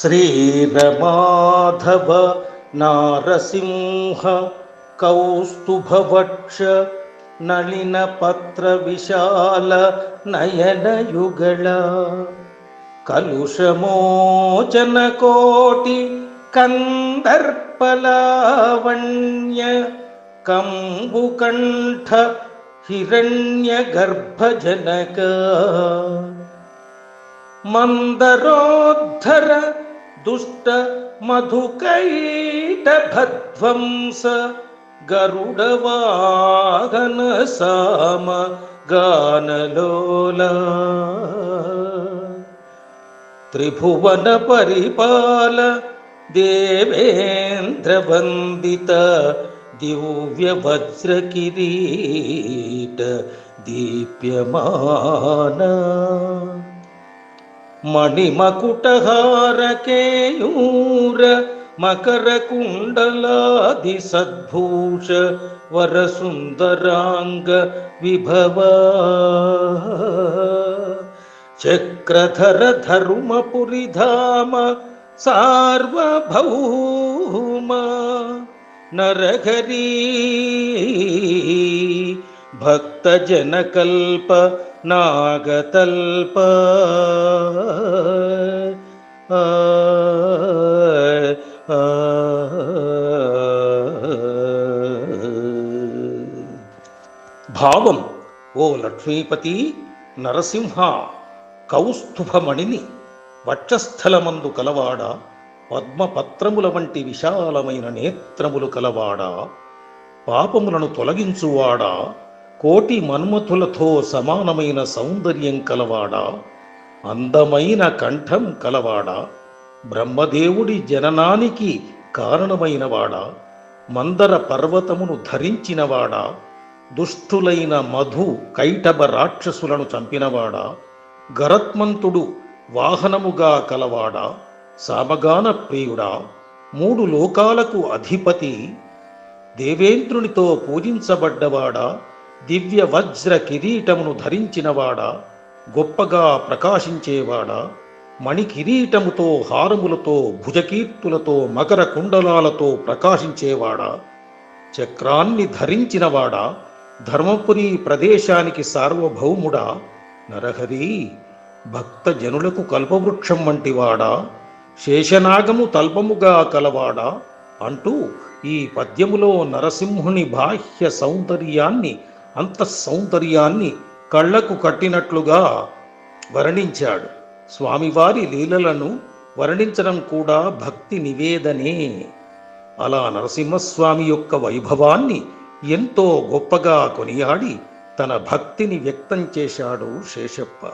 श्रीरमाधव नारसिंह कौस्तुभवक्ष नलिनपत्रविशाल नयनयुगळ कलुषमोचनकोटि कन्दर्पलावण्य कम्बुकण्ठ हिरण्यगर्भजनक। मन्दरोद्धर दुष्ट मधुकैटभध्वंस गरुडवाहन साम गानलोल। त्रिभुवनपरिपाल देवेन्द्रवन्दित दिव्यवज्रकिरीट दीप्यमान। मणिमकुटहारकेयूर मकरकुण्डलादिसद्भूष वरसुन्दराङ्ग वर सुन्दराङ्ग विभव। चक्रधर धर्मपुरि सार्वभौम नरघरी भक्तजनकल्प నాగతల్ప భావం ఓ లక్ష్మీపతి నరసింహ కౌస్తుభమణిని వక్షస్థలమందు కలవాడ పద్మపత్రముల వంటి విశాలమైన నేత్రములు కలవాడా పాపములను తొలగించువాడా కోటి మన్మథులతో సమానమైన సౌందర్యం కలవాడా? అందమైన కంఠం కలవాడా? బ్రహ్మదేవుడి జననానికి కారణమైనవాడా? మందర పర్వతమును ధరించినవాడా? దుష్టులైన మధు కైటభ రాక్షసులను చంపినవాడా? గరత్మంతుడు వాహనముగా కలవాడా? సామగాన ప్రియుడా మూడు లోకాలకు అధిపతి దేవేంద్రునితో పూజించబడ్డవాడా? దివ్య వజ్ర కిరీటమును ధరించినవాడా గొప్పగా ప్రకాశించేవాడా మణి కిరీటముతో హారములతో భుజకీర్తులతో మకర కుండలాలతో ప్రకాశించేవాడా చక్రాన్ని ధరించినవాడా ధర్మపురి ప్రదేశానికి సార్వభౌముడా నరహరి భక్త జనులకు కల్పవృక్షం వంటివాడా శేషనాగము తల్పముగా కలవాడా అంటూ ఈ పద్యములో నరసింహుని బాహ్య సౌందర్యాన్ని అంత సౌందర్యాన్ని కళ్ళకు కట్టినట్లుగా వర్ణించాడు. స్వామివారి లీలలను వర్ణించడం కూడా భక్తి నివేదనే. అలా నరసింహస్వామి యొక్క వైభవాన్ని ఎంతో గొప్పగా కొనియాడి తన భక్తిని వ్యక్తం చేశాడు శేషప్ప.